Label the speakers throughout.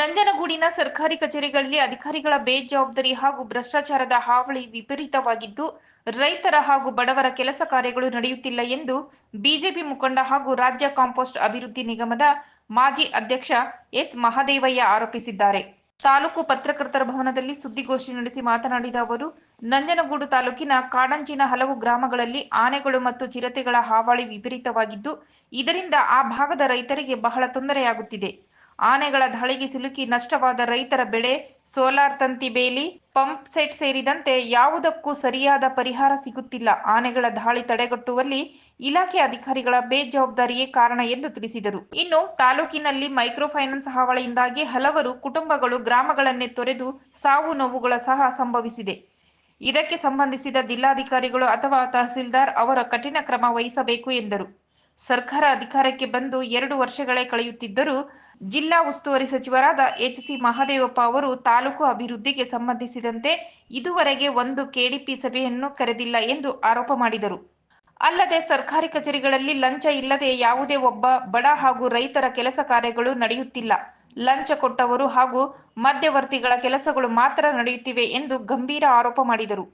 Speaker 1: ನಂಜನಗೂಡಿನ ಸರ್ಕಾರಿ ಕಚೇರಿಗಳಲ್ಲಿ ಅಧಿಕಾರಿಗಳ ಬೇಜವಾಬ್ದಾರಿ ಹಾಗೂ ಭ್ರಷ್ಟಾಚಾರದ ಹಾವಳಿ ವಿಪರೀತವಾಗಿದ್ದು, ರೈತರ ಹಾಗೂ ಬಡವರ ಕೆಲಸ ಕಾರ್ಯಗಳು ನಡೆಯುತ್ತಿಲ್ಲ ಎಂದು ಬಿಜೆಪಿ ಮುಖಂಡ ಹಾಗೂ ರಾಜ್ಯ ಕಾಂಪೋಸ್ಟ್ ಅಭಿವೃದ್ಧಿ ನಿಗಮದ ಮಾಜಿ ಅಧ್ಯಕ್ಷ ಎಸ್ ಮಹದೇವಯ್ಯ ಆರೋಪಿಸಿದ್ದಾರೆ. ತಾಲೂಕು ಪತ್ರಕರ್ತರ ಭವನದಲ್ಲಿ ಸುದ್ದಿಗೋಷ್ಠಿ ನಡೆಸಿ ಮಾತನಾಡಿದ ಅವರು, ನಂಜನಗೂಡು ತಾಲೂಕಿನ ಕಾಡಂಚಿನ ಹಲವು ಗ್ರಾಮಗಳಲ್ಲಿ ಆನೆಗಳು ಮತ್ತು ಚಿರತೆಗಳ ಹಾವಳಿ ವಿಪರೀತವಾಗಿದ್ದು, ಇದರಿಂದ ಆ ಭಾಗದ ರೈತರಿಗೆ ಬಹಳ ತೊಂದರೆಯಾಗುತ್ತಿದೆ. ಆನೆಗಳ ದಾಳಿಗೆ ಸಿಲುಕಿ ನಷ್ಟವಾದ ರೈತರ ಬೆಳೆ, ಸೋಲಾರ್ ತಂತಿ ಬೇಲಿ, ಪಂಪ್ ಸೆಟ್ ಸೇರಿದಂತೆ ಯಾವುದಕ್ಕೂ ಸರಿಯಾದ ಪರಿಹಾರ ಸಿಗುತ್ತಿಲ್ಲ. ಆನೆಗಳ ದಾಳಿ ತಡೆಗಟ್ಟುವಲ್ಲಿ ಇಲಾಖೆ ಅಧಿಕಾರಿಗಳ ಬೇಜವಾಬ್ದಾರಿಯೇ ಕಾರಣ ಎಂದು ತಿಳಿಸಿದರು. ಇನ್ನು ತಾಲೂಕಿನಲ್ಲಿ ಮೈಕ್ರೋ ಫೈನಾನ್ಸ್ ಹಾವಳಿಯಿಂದಾಗಿ ಹಲವರು ಕುಟುಂಬಗಳು ಗ್ರಾಮಗಳನ್ನೇ ತೊರೆದು ಸಾವು ನೋವುಗಳ ಸಹ ಸಂಭವಿಸಿದೆ. ಇದಕ್ಕೆ ಸಂಬಂಧಿಸಿದ ಜಿಲ್ಲಾಧಿಕಾರಿಗಳು ಅಥವಾ ತಹಸೀಲ್ದಾರ್ ಅವರ ಕಠಿಣ ಕ್ರಮ ವಹಿಸಬೇಕು ಎಂದರು. ಸರ್ಕಾರ ಅಧಿಕಾರಕ್ಕೆ ಬಂದು ಎರಡು ವರ್ಷಗಳೇ ಕಳೆಯುತ್ತಿದ್ದರೂ ಜಿಲ್ಲಾ ಉಸ್ತುವಾರಿ ಸಚಿವರಾದ ಎಚ್ ಸಿ ಮಹದೇವಪ್ಪ ಅವರು ತಾಲೂಕು ಅಭಿವೃದ್ಧಿಗೆ ಸಂಬಂಧಿಸಿದಂತೆ ಇದುವರೆಗೆ ಒಂದು ಕೆಡಿಪಿ ಸಭೆಯನ್ನು ಕರೆದಿಲ್ಲ ಎಂದು ಆರೋಪ ಮಾಡಿದರು. ಅಲ್ಲದೆ ಸರ್ಕಾರಿ ಕಚೇರಿಗಳಲ್ಲಿ ಲಂಚ ಇಲ್ಲದೆ ಯಾವುದೇ ಒಬ್ಬ, ಬಡ ಹಾಗೂ ರೈತರ ಕೆಲಸ ಕಾರ್ಯಗಳು ನಡೆಯುತ್ತಿಲ್ಲ. ಲಂಚ ಕೊಟ್ಟವರು ಹಾಗೂ ಮಧ್ಯವರ್ತಿಗಳ ಕೆಲಸಗಳು ಮಾತ್ರ ನಡೆಯುತ್ತಿವೆ ಎಂದು ಗಂಭೀರ ಆರೋಪ ಮಾಡಿದರು.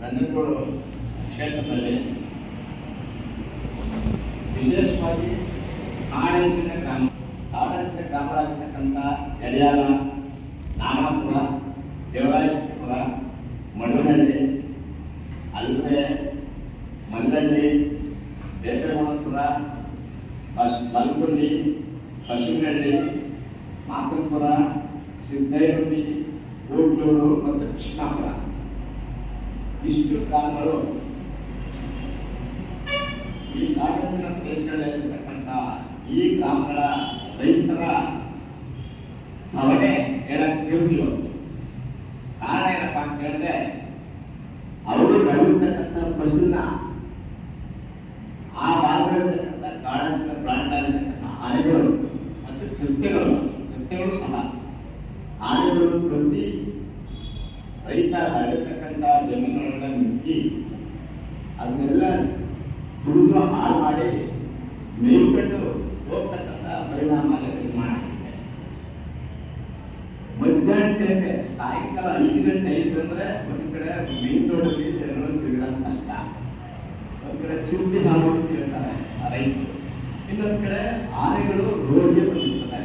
Speaker 2: ಉದ್ದೇಶ ಏನಪ್ಪ ಅಂತ ಹೇಳಿದ್ರೆ ಇವತ್ತು ನಂಜನಗೂಡು ಕ್ಷೇತ್ರದಲ್ಲಿ ವಿಶೇಷವಾಗಿ ಕಾಡಂಚಿನ ಗ್ರಾಮ ಕಾಡಂಚಿನ ಗ್ರಾಮಗಳಾಗಿರ್ತಕ್ಕಂಥ ಯಡಿಯಾಲ ನಾಮಾಪುರ ದೇವರಾಜಪುರ ಮಣ್ಣನಹಳ್ಳಿ ಅಲ್ವೆ ಮಲ್ಲಳ್ಳಿ ದೇವೇಗೌಡಪುರ ಬಸ್ ಮಲ್ಗುಂಡಿ ಪಶ್ಚಿಮನಹಳ್ಳಿ ಮಾಕಂಪುರ ಸಿದ್ದೈರುಂಡಿ ಗೂಡ್ಲೂರು ಮತ್ತು ಕೃಷ್ಣಾಪುರ ಇಷ್ಟು ಗ್ರಾಮಗಳು ಈ ಕಾಡಂಚಿನ ಪ್ರದೇಶಗಳಲ್ಲಿರ್ತಕ್ಕಂಥ ಈ ಗ್ರಾಮಗಳ ರೈತರ ಅವನೇ ಹೇಳಕ್ ತಿರುಗಿಲ್ಲ ಕಾರಣ ಏನಪ್ಪ ಅಂತ ಹೇಳಿದ್ರೆ, ಅವರು ಬೆಳೆದಿರ್ತಕ್ಕಂಥ ಫಸಲನ್ನ ಆ ಭಾಗದಲ್ಲಿರ್ತಕ್ಕಂಥ ಕಾಡಂಚಿನ ಬ್ರಾಂಡ್ ಆಗಿರ್ತಕ್ಕಂಥ ಆನೆಗಳು ಮತ್ತು ಚಿರತೆಗಳು ಚಿರತೆಗಳು ಸಹ. ಆನೆಗಳು ಪ್ರತಿ ರೈತ ಬೆಳೆದಿರ್ತಕ್ಕಂಥ ನುಗ್ಗಿ ಅದನ್ನೆಲ್ಲ ಹುಡುಗ ಹಾಳು ಮಾಡಿ ಮೇಲ್ಕೊಂಡು ಹೋಗ್ತಕ್ಕಂಥ ಪರಿಣಾಮ ಆಗಿದೆ ಮಧ್ಯಾಹ್ನ ಟೈಮೆ ಸಾಯಂಕಾಲ ಐದು ಗಂಟೆ ಆಯಿತು ಅಂದ್ರೆ ಒಂದ್ ಕಡೆ ಮೇನ್ ರೋಡಲ್ಲಿ ಜನರು ತಿಳಿದ ಕಷ್ಟ. ಒಂದ್ ಕಡೆ ಚುಟ್ಟಿ ಹಾಳು ತಿಳ್ತಾರೆ ರೈತರು. ಇನ್ನೊಂದ್ ಕಡೆ ಆನೆಗಳು ರೋಡ್ಗೆ ಬಂದಿರ್ತದೆ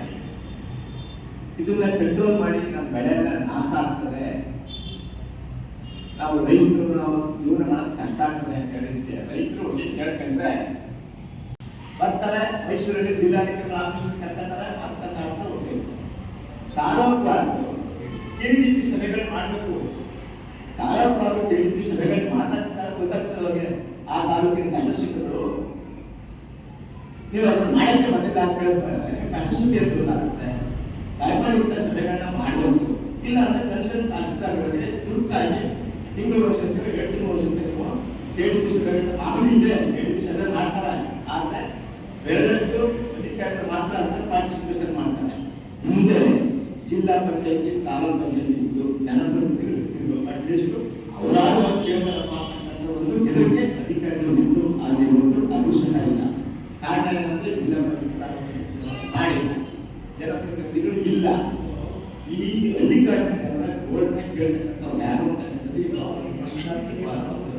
Speaker 2: ಇದನ್ನ ಕಂಟ್ರೋಲ್ ಮಾಡಿ ನಮ್ಮ ಬೆಳೆ ನಾಶ ಆಗ್ತದೆ. ನಾವು ರೈತರು ನಾವು ಜೀವನ ಮಾಡೋದು ಕಷ್ಟ ಆಗ್ತದೆ ಅಂತ ಹೇಳಿದ್ದೆ ರೈತರು ಹೆಚ್ಚು ಹೇಳ್ಕೊಂಡ್ರೆ ಬರ್ತಾರೆ, ಮೈಸೂರಲ್ಲಿ ಜಿಲ್ಲಾಧಿಕಾರಿ ಆಫೀಸ್ ಕರ್ತಾರೆ ಮತ್ತೆ ಕಾಣ್ತಾ ಹೋಗ್ಬೇಕು. ತಾಲೂಕು ಟಿಡಿಪಿ ಸಭೆಗಳು ಮಾಡಬೇಕು. ತಾಲೂಕು ಕೆ ಡಿ ಪಿ ಸಭೆಗಳು ಮಾತಾಡ್ತಾರೆ ಆ ತಾಲೂಕಿನ ಕನಸುಗಳು ನೀವು ಅದನ್ನ ಮಾಡಕ್ಕೆ ಬಂದಿಲ್ಲ ಅಂತ ಹೇಳಿ ದಯಮಾಡಿ ಸಭೆಗಳನ್ನ ಮಾಡಬೇಕು ಇಲ್ಲ ಅಂದ್ರೆ ಕನ್ಸಲ್ ತಹಸೀಲ್ದಾರ್ಗಳಿಗೆ ತುರ್ತಾಗಿ ತಿಂಗಳು ವರ್ಷ ಎರಡು ತಿಂಗಳು ವರ್ಷಕ್ಕೆ ನೀವು. ಏಳು ನಿಮಿಷ ಸಭೆ ಮಾಡ್ತಾರೆ. ಆದ್ರೆ ಎರಡಷ್ಟು ಅಧಿಕಾರಿಗಳು ಅಂತ ಪಾರ್ಟಿಸಿಪೇಷನ್ ಮಾಡ್ತಾನೆ ಮುಂದೆ ಜಿಲ್ಲಾ ಪಂಚಾಯತಿ, ತಾಲೂಕು ಪಂಚಾಯತಿ ಇದ್ದು ಜನಪ್ರತಿನಿಧಿಗಳು ಅಟ್ಲೀಸ್ಟ್ ಅವರಾದ ಕೇವಲ ಮಾಡ್ತಕ್ಕಂಥ ಒಂದು ಇದಕ್ಕೆ ಅಧಿಕಾರಿಗಳು ನಿಂತು ಅಲ್ಲಿ ಒಂದು ಅದು ಸಹ ಇಲ್ಲ ಕಾರಣ ಜಿಲ್ಲಾ ಪಂಚಾಯತ್ ಜನಪ್ರತಿನಿಧಿಗಳು ಇಲ್ಲ. ಈ ಅಧಿಕಾರಿಗಳ ಜನರ ಗೋಲ್ಡ್ನ ಕೇಳ್ತಕ್ಕಂಥವ್ರು ಯಾರು ಅಂತಕ್ಕಂಥದ್ದು ಈಗ ಅವರ ಪ್ರಶ್ನಾರ್ಥಕವಾದ ಒಂದು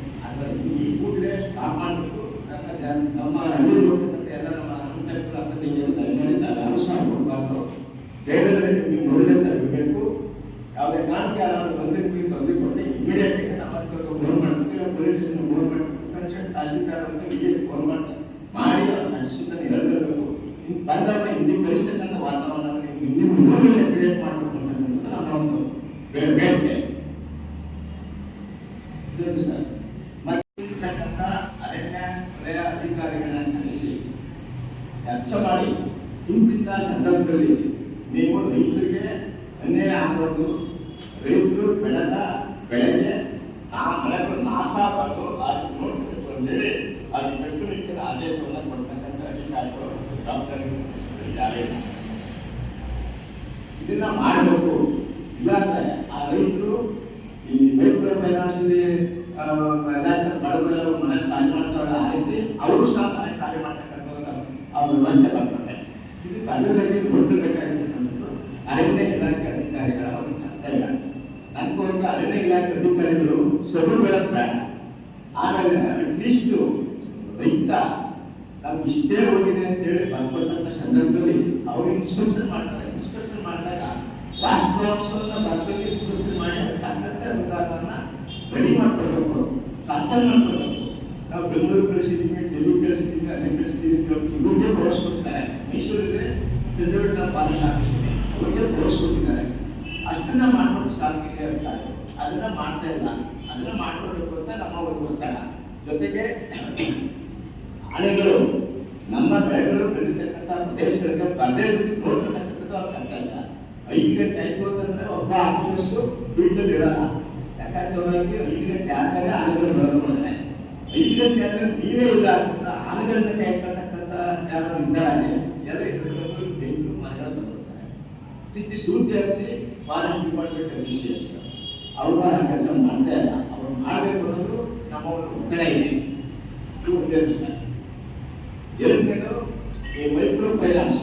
Speaker 2: ಈ ಕೂಡಲೇ ಸ್ಟಾಪ್ ಮಾಡಬೇಕು ನಮ್ಮ ಎಲ್ಲ ನಮ್ಮ ಅನುಕೂಲ ಅಕ್ಕ ಸಹ ಕೊಡಬಾರ್ದು ಬೇರೆಯವರಿಗೆ ನೀವು ನೋಡಲೇಂತ ಇರಬೇಕು ಯಾವುದೇ ಕಾರಣಕ್ಕೆ ಯಾರಾದ್ರೂ ಕುರಿತು ತೊಂದರೆ ಕೊಟ್ಟರೆ ಇಮಿಡಿಯೇಟ್ ನಾವು ಅದಕ್ಕೆ ಫೋನ್ ಮಾಡ್ತೀವಿ ಪೊಲೀಸ್ ಸ್ಟೇಷನ್ ಫೋನ್ ಮಾಡ್ತೀವಿ ಅಂತ ಇಮಿಡಿಯೇಟ್ ಫೋನ್ ವಾತಾವರಣ ಕ್ರಿಯೇಟ್ ಮಾಡಬೇಕು ಅಂತಕ್ಕಂಥದ್ದು ನಮ್ಮ ಒಂದು ಬೇಡಿಕೆ ಅಧಿಕಾರಿಗಳನ್ನ ಕಳಿಸಿ ಚರ್ಚೆ ಮಾಡಿ ಇಂತಿಂತ ಸಂದರ್ಭದಲ್ಲಿ ನೀವು ರೈತರಿಗೆ ಅನ್ಯಾಯ ಆಗಬಾರ್ದು. ರೈತರು ಬೆಳೆದ ಬೆಳೆಗೆ ಆ ಬೆಳೆಗಳು ನಾಶ ಆಗಬಾರ್ದು ಅದಕ್ಕೆ ನೋಡ್ಬೇಕು ಅಂತೇಳಿ ಅದು ಕಟ್ಟುನಿಟ್ಟಿನ ಆದೇಶವನ್ನು ಕೊಡ್ತಕ್ಕಂಥ ಅಧಿಕಾರಿಗಳು ಜವಾಬ್ದಾರಿ ಇದನ್ನ ಮಾಡಬೇಕು. ಇಲ್ಲಾಂದ್ರೆ ಆ ರೈತರು ಈ ಮೈಕ್ರೋ ಫೈನಾನ್ಸ್ ಖಾಲಿ ಮಾಡ್ತಾರಲ್ಲ ಆ ಅವರು ಸಹ ಮನೆ ಕಾರ್ಯ ಮಾಡ್ತಕ್ಕಂಥ ಅವ್ರ ವ್ಯವಸ್ಥೆ ಬರ್ತದೆ ಇದು ಕನ್ನಡದಲ್ಲಿ ಕೊಟ್ಟಿರಬೇಕಾಗಿರ್ತಕ್ಕಂಥದ್ದು ಅರಣ್ಯ ಇಲಾಖೆ ಅಧಿಕಾರಿಗಳ ಒಂದು ಕರ್ತವ್ಯ. ಅನ್ಕೊಂಡು ಅರಣ್ಯ ಇಲಾಖೆ ಅಧಿಕಾರಿಗಳು ಬೆಳಕ್ ಬೇಡ ಆಮೇಲೆ ಅಟ್ಲೀಸ್ಟ್ ರೈತ ನಮ್ಗೆ ಇಷ್ಟೇ ಹೋಗಿದೆ ಅಂತ ಹೇಳಿ ಬರ್ಕೊಂಡಂತ ಸಂದರ್ಭದಲ್ಲಿ ಅವ್ರು ಇನ್ಸ್ಪೆಕ್ಷನ್ ಮಾಡ್ತಾರೆ. ಇನ್ಸ್ಪೆಕ್ಷನ್ ಮಾಡಿದಾಗ ವಾಸ್ತವಾಂಶವನ್ನ ಬರ್ಕೊಂಡು ಇನ್ಸ್ಪೆಕ್ಷನ್ ಮಾಡಿ ಅದಕ್ಕೆ ತಕ್ಕಂತೆ ಅನುದಾನವನ್ನ ರೆಡಿ ಮಾಡ್ಕೊಳ್ಬೇಕು. ಸಾಕ್ಷರ ಮಾಡ್ಕೊಳ್ಬೇಕು. ನಾವು ಬೆಂಗಳೂರು ಕಳಿಸಿದ್ದೀವಿ ಡೆಲ್ಲಿ ಕಳಿಸಿದ್ದೀವಿ ಅಲ್ಲಿ ಕಳಿಸಿದ್ದೀವಿ ಅಂತ ಇವ್ರಿಗೆ ತೋರಿಸ್ಕೊಡ್ತಾರೆ ಮೈಸೂರಿಗೆ ಚಂದ್ರವಳ್ಳ ಪಾಲನೆ ಹಾಕಿಸ್ತೀನಿ ಅವ್ರಿಗೆ ತೋರಿಸ್ಕೊಟ್ಟಿದ್ದಾರೆ ಅಷ್ಟನ್ನ ಮಾಡ್ಕೊಂಡು ಸಾಧ್ಯತೆ ಅಂತಾರೆ ಅದನ್ನ ಮಾಡ್ತಾ ಇಲ್ಲ. ಅದನ್ನ ಮಾಡ್ಕೊಳ್ಬೇಕು ಅಂತ ನಮ್ಮ ಒಂದು ಒತ್ತಡ. ಜೊತೆಗೆ ಆನೆಗಳು ನಮ್ಮ ಬೆಳೆಗಳು ಬೆಳೀತಕ್ಕಂಥ ಪ್ರದೇಶಗಳಿಗೆ ಪದೇ ರೀತಿ ನೋಡ್ತಕ್ಕಂಥದ್ದು ಅವ್ರ ಕರ್ತವ್ಯ ಐದು ಗಂಟೆ ಆಯ್ತು ಅಂತಂದ್ರೆ ಒಬ್ಬ ಆಫೀಸರ್ಸು ಫೀಲ್ಡಲ್ಲಿ ಇರಲ್ಲ. ಯಾಕಂದ್ರೆ ಐದು ಗಂಟೆ ಆದ್ಮೇಲೆ ಆನೆಗಳು ಬರೋದು ಐದು ಗಂಟೆ ಆದ್ಮೇಲೆ ನೀವೇ ಇಲ್ಲ ಅಂತಂದ್ರೆ ಆನೆಗಳನ್ನ ಕಾಯ್ಕೊಳ್ತಕ್ಕಂಥ ಯಾರು ಇದ್ದಾರೆ ಎಲ್ಲ ಇದ್ರಲ್ಲಿ ಬೆಂಗಳೂರು ಮನೆಗಳು ಬರ್ತಾರೆ this the duty of the forest department officials ಅವರು ಆ ಕೆಲಸ ಮಾಡ್ತಾ ಇಲ್ಲ ಅವ್ರು ಮಾಡಬೇಕು ಅನ್ನೋದು ನಮ್ಮ ಒಂದು ಒತ್ತಡ ಇದೆ ಇದು ಒಂದೇ ವಿಷಯ ಎರಡನೇದು ಈ ಮೈಕ್ರೋ ಫೈನಾನ್ಸ್